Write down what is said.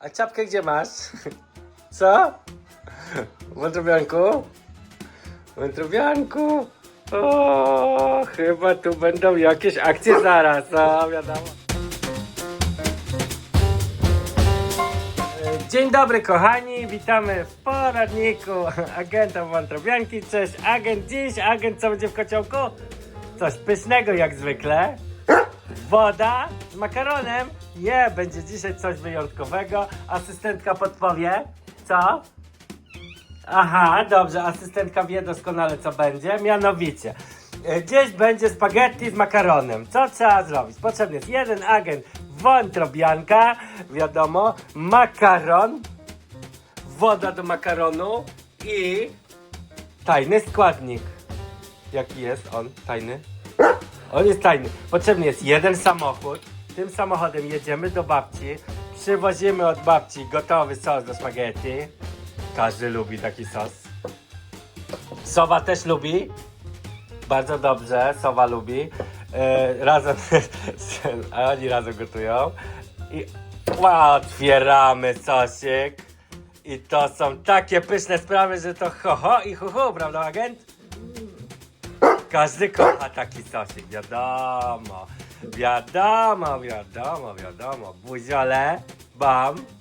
A czapkę gdzie masz? Co? Wątrobianku? Wątrobianku? O, chyba tu będą jakieś akcje zaraz, no wiadomo. Dzień dobry kochani, witamy w poradniku agenta Wątrobianki. Cześć agent, dziś agent co będzie w kociołku? Coś pysznego jak zwykle. Woda makaronem. Nie, będzie dzisiaj coś wyjątkowego. Asystentka podpowie. Co? Aha, dobrze, asystentka wie doskonale co będzie. Mianowicie, e, gdzieś będzie spaghetti z makaronem. Co trzeba zrobić? Potrzebny jest jeden agent wątrobianka, wiadomo, makaron, woda do makaronu i tajny składnik. Jaki jest on? Tajny? On jest tajny. Potrzebny jest jeden samochód. Tym samochodem jedziemy do babci. Przywozimy od babci gotowy sos do spaghetti. Każdy lubi taki sos. Sowa też lubi. Bardzo dobrze, Sowa lubi. E, razem, a oni razem gotują. I otwieramy sosik. I to są takie pyszne sprawy, że to ho ho i hu hu, prawda agent? Każdy kocha taki sosik, wiadomo. Wiadomo, wiadomo, wiadomo. Buziole, bam.